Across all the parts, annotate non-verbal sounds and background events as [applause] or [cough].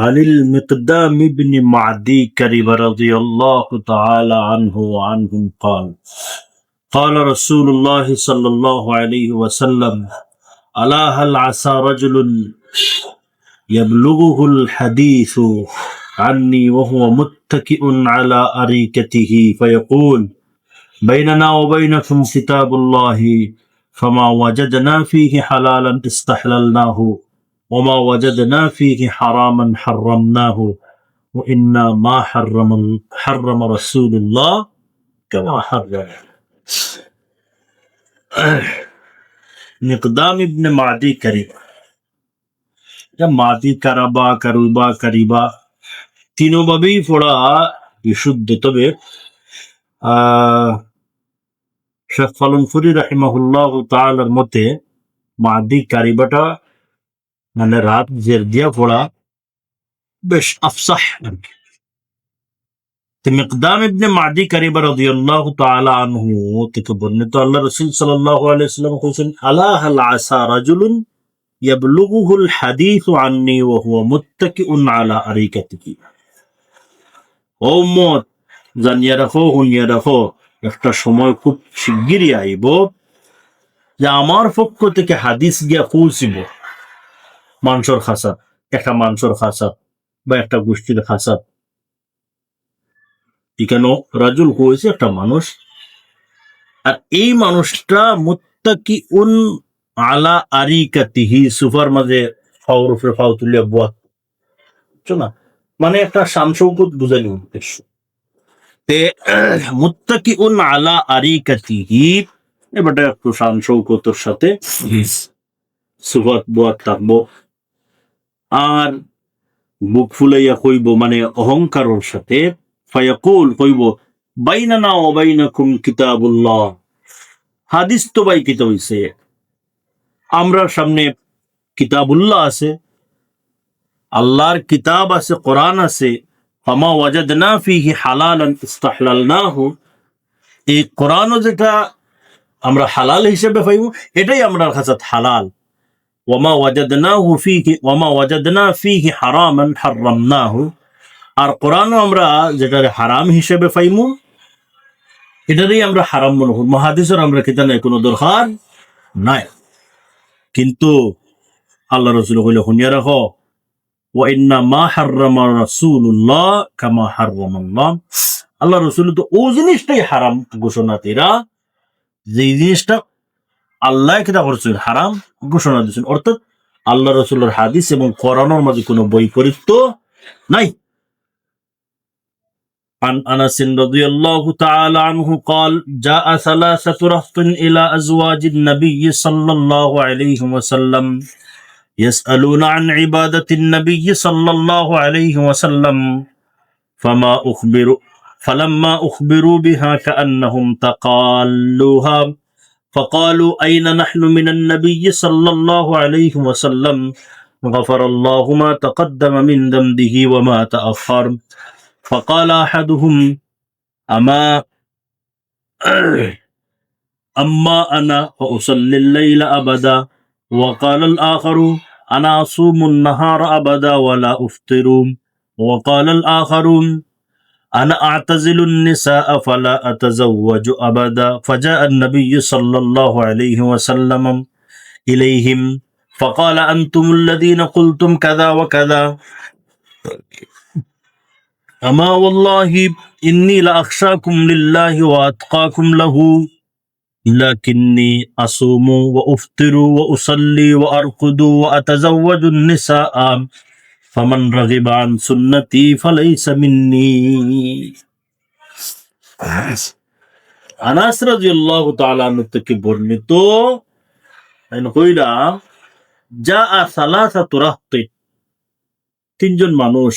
عن المقدام بن معدي كرب رضي الله تعالى عنه وعنهم قال قال رسول الله صلى الله عليه وسلم ألا هل عسى رجل يبلغه الحديث عني وهو متكئ على أريكته فيقول بيننا وبينكم كتاب الله فما وجدنا فيه حلالا استحللناه وما وجدنا فيه حراما حرمناه وإنا ما حرم حرم رسول الله كما حرم মিকদাম ইবনে মাদি কারিবা এটা মাদি কারাবা কারুবা কারিবা তিনোভাবেই পড়া বিশুদ্ধ তবে আহ শেখ ফালনফুরি রাহিমাহুল্লাহ তাআলার মতে মাদি কারিবাটা মানে রাত জের দিয়া পড়া বেশ আফসাহ। মিকদাম ইবনে মাদি কারিবা রাদিয়াল্লাহু তাআলা আনহু থেকে বর্ণিত, আল্লাহ রাসূল সাল্লাল্লাহু আলাইহি ওয়াসাল্লাম কইছেন, আলা হাল আসা রাজুলুন ইয়াবলুগুহুল হাদিসু আন্নি ওয়া হুয়া মুত্তাকিউন আলা আরিকাতিহি। ও উম্মত জানিয়া রাখো শুনিয়া রাখো, একটা সময় খুব শিগগিরই আইব যে আমার পক্ষ থেকে হাদিস গিয়া পৌঁছিব। মাংসর খাসাত একটা মাংসর খাসাত বা একটা গোষ্ঠীর খাসাত এখানে রাজুল হয়েছে একটা মানুষ আর এই মানুষটা মুত্তাকি উন আলা আরিকাতিহি সুফার মাঝে ফাউর উপরে ফাউ তুলিয়া বুঝছ না মানে একটা শামসৌকুত বুঝানি উদ্দেশ্য। তে মুত্তাকি উন আলা আরিকাতিহি এবারটা একটু শামসৌকতর সাথে সুফাত বুয়াত থাকব আর বুক ফুলাইয়া কইব মানে অহংকারের সাথে, ফায়াকুল কইব, বাইনানা ও বাইনাকুম কিতাবুল্লাহ। হাদিস তো বাই কিতা হইছে। আমরা সামনে কিতাবুল্লাহ আছে, আল্লাহর কিতাব আছে, কোরআন আছে। ফামা ওয়াজাদনা ফিহি হালালান ইস্তাহলালনাহু। এই কোরআনও যেটা আমরা হালাল হিসেবে পাইব, এটাই আমরা কাছে হালাল। হাররামনাহু আর কোরআনও আমরা যেটা হারাম হিসেবে পাইমু এটারই আমরা হারাম মনে করি। মহাদিসের আমরা কিতা নাই, কোনো দরকার নাই। কিন্তু আল্লাহ রসুল কইলে, শুনিয়া রাখো ওয়াইন্না মা হাররামা আল্লাহ রসুল তো ও জিনিসটাই হারাম ঘোষণা তেরা যে জিনিসটা আল্লাহ কিতা করছেন হারাম ঘোষণা দিয়েছেন অর্থাৎ আল্লাহ রসুলের হাদিস এবং কোরআনের মাঝে কোনো বৈপরীত্য নাই عن انس رضي الله تعالى عنه قال جاء ثلاثة رهط إلى أزواج النبي صلى الله عليه وسلم يسألون عن عبادة النبي صلى الله عليه وسلم فما أخبروا فلما أخبروا بها كأنهم تقالوها فقالوا أين نحن من النبي صلى الله عليه وسلم؟ غفر الله ما تقدم من ذنبه وما تأخر. فقال أحدهم أما [clears throat] أما أنا فأصلي الليل أبدا. وقال الآخر أنا أصوم النهار أبدا ولا أفطر. وقال الآخر أنا أعتزل النساء فلا أتزوج أبدا فجاء النبي صلى الله عليه وسلم إليهم فقال أنتم الذين قلتم كذا وكذا أما والله إني لأخشاكم لله وأتقاكم له لكني أصوم وأفطر وأصلي وأرقد وأتزوج النساء ফামান রাগিবা আন সুন্নতি ফালাইসা মিন্নি আনাস। রাদিয়াল্লাহু তাআলা থেকে বর্ণিত আইন কইলা যা আ সালাসাতু রাহতি তিনজন মানুষ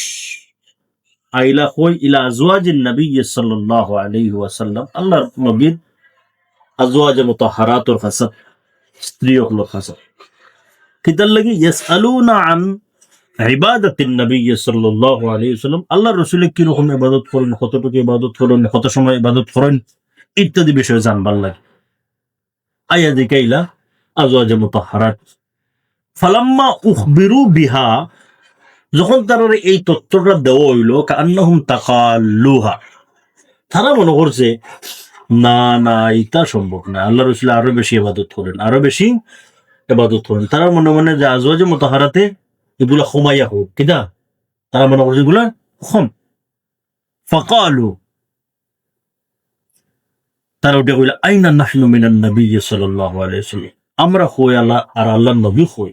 আইলা হই ইলা আজওয়াজিন নবী সাল্লাল্লাহু আলাইহি ওয়াসাল্লাম। আল্লাহর নবীর আজওয়াজ মুতাহহারাতুর হাসান স্ত্রী হলো হাসান কিতার লাগি ইয়াসআলুনা আন ইবাদাতিন নবী সাল্লাল্লাহু আলাইহি ওয়াসাল্লাম, আল্লাহর রাসূল কি রকম ইবাদত করেন, কতটুকু ইবাদত করেন, কত সময় ইবাদত করেন, ইত্যাদি বিষয়ে জানবার লাগে। আয়া দিকাইলা আজওয়াজ মুতাহহারাত ফালাম্মা উখবিরু বিহা, যখন তারা এই তথ্যটা দেওয়া হইল কান্নাহুম তাকাল্লুহা, তারা মনে করছে, না না, এটা সম্ভব না। আল্লাহ রসুল আরও বেশি ইবাদত করেন, আরও বেশি ইবাদত করেন। তারা মনে মনে যে আজওয়াজে মতাহারাতে এগুলা খমাইয়া হোক কিনা তারা মনে করছে এগুলা খম ফাকালু তারা ওটা কইলা আইনা নাহনু মিনান নবী সাল্লাল্লাহু আলাইহি ওয়াসাল্লাম আমরা হই আল্লাহ আর আল্লাহর নবী হই